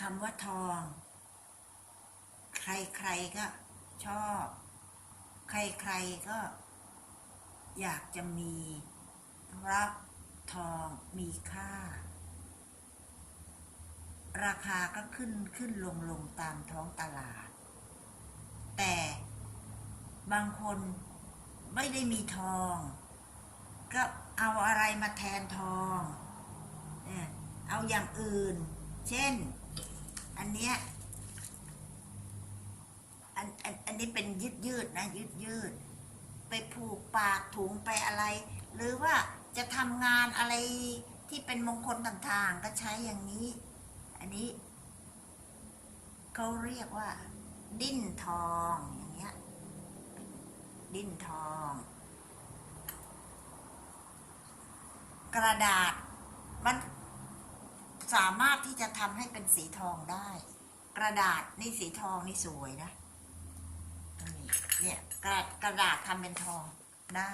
คำว่าทอง ใครๆก็ชอบ ใครๆก็อยากจะมี เพราะทองมีค่า ราคาก็ขึ้นขึ้นลงลงตามท้องตลาด แต่บางคนไม่ได้มีทอง ก็เอาอะไรมาแทนทองเนี่ยเอาอย่างอื่น เช่น อันเนี้ยอันอันอันนี้เป็นยืดยืดนะยืดยืด ไปผูกปากถุงไปอะไร หรือว่าจะทำงานอะไรที่เป็นมงคลต่างๆ ก็ใช้อย่างนี้ อันนี้เขาเรียกว่า ดิ้นทองอย่างเงี้ย ดิ้นทอง กระดาษมัน สามารถที่จะทำให้เป็นสีทองได้ กระดาษนี่สีทองนี่สวยนะนี่เนี่ยกระกระดาษทำเป็นทองได้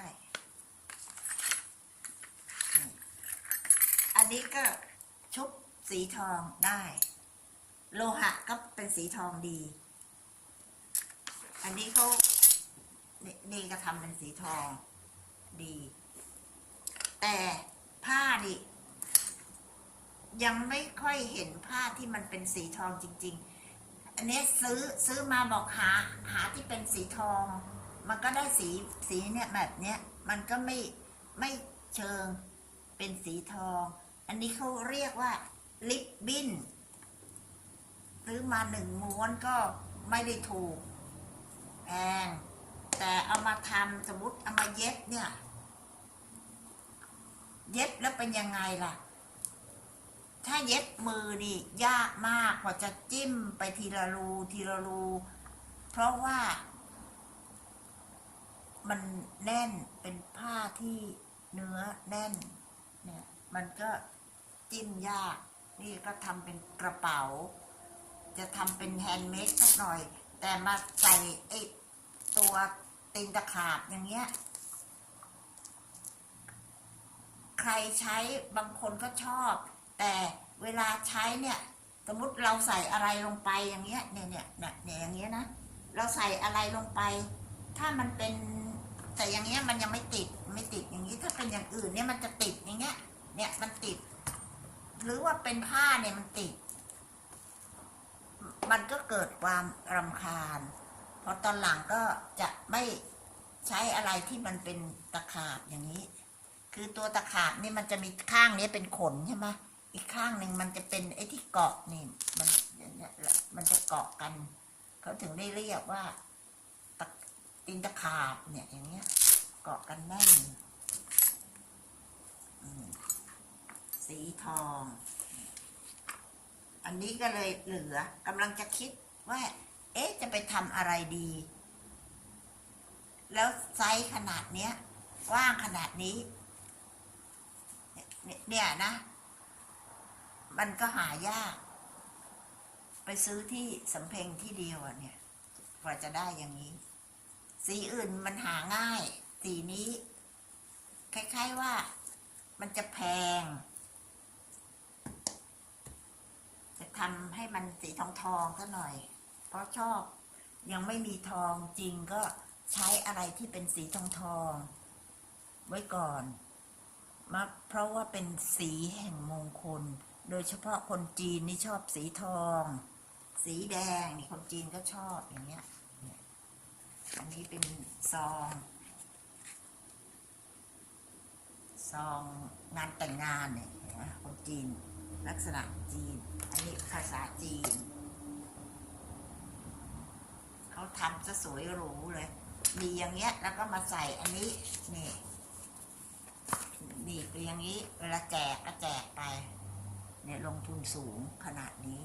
อันนี้ก็ชุบสีทองได้ โลหะก็เป็นสีทองดี อันนี้เขานี่ก็ทำเป็นสีทองดี แต่ผ้านี่ ยังไม่ค่อยเห็นผ้าที่มันเป็นสีทองจริง ๆ อันนี้ซื้อซื้อมาบอกหาหาที่เป็นสีทอง มันก็ได้สีสีเนี่ยแบบเนี้ยมันก็ไม่ไม่เชิงเป็นสีทอง อันนี้เขาเรียกว่าลิปบิ้นซื้อมาหนึ่งม้วนก็ไม่ได้ถูกแพงแต่เอามาทำสมมติเอามาเย็บเนี่ย เย็บแล้วเป็นยังไงล่ะ ถ้าเย็บมือนี่ยากมากกว่าจะจิ้มไปทีละรูทีละรู เพราะว่า มันแน่นเป็นผ้าที่เนื้อแน่น เนี่ย มันก็จิ้มยาก นี่ก็ทำเป็นกระเป๋า จะทำเป็นแฮนด์เมดสักหน่อย แต่มาใส่ไอ้ตัวตีนตะขาบอย่างเงี้ยใครใช้บางคนก็ชอบ แต่เวลาใช้เนี่ยสมมติเราใส่อะไรลงไปอย่างเงี้ยเนี่ยเนี่ยเนี่ยเนี่ยอย่างเงี้ยนะเราใส่อะไรลงไป ถ้ามันเป็นแต่อย่างเงี้ยมันยังไม่ติดไม่ติดอย่างนี้ถ้าเป็นอย่างอื่นเนี่ยมันจะติดอย่างเงี้ย เนี่ยมันติด หรือว่าเป็นผ้าเนี่ยมันติด มันก็เกิดความรำคาญพอตอนหลังก็จะไม่ใช้อะไรที่มันเป็นตะขาบอย่างนี้ คือตัวตะขาบนี่มันจะมีข้างนี้เป็นขนใช่ไหม อีกข้างหนึ่งมันจะเป็นไอ้ที่เกาะนี่ มันเนี่ยมันจะเกาะกัน เขาถึงได้เรียกว่าตะตีนตะขาบเนี่ยอย่างเงี้ย เกาะกันแน่นสีทอง อันนี้ก็เลยเหลือกำลังจะคิดว่า เอ๊ะ จะไปทำอะไรดี แล้วไซส์ขนาดเนี้ยกว้างขนาดนี้ เนี่ยนะ มันก็หายาก ไปซื้อที่สำเพ็งที่เดียวเนี่ยกว่าจะได้อย่างนี้ สีอื่นมันหาง่าย สีนี้ คล้าย ๆว่ามันจะแพง จะทำให้มันสีทองทองๆซะหน่อย เพราะชอบยังไม่มีทองจริงก็ใช้อะไรที่เป็นสีทองทอง ไว้ก่อนมาเพราะว่าเป็นสีแห่งมงคล โดยเฉพาะคนจีนนี่ชอบสีทอง สีแดงนี่คนจีนก็ชอบอย่างเงี้ยอันนี้เป็นซอง ซองงานแต่งงานเนี่ยคนจีน ลักษณะจีน อันนี้ภาษาจีน เขาทำซะสวยหรูเลย มีอย่างเงี้ยแล้วก็มาใส่อันนี้นี่นี่เป็นอย่างนี้เวลาแจกก็แจกไป เนี่ยลงทุนสูงขนาดนี้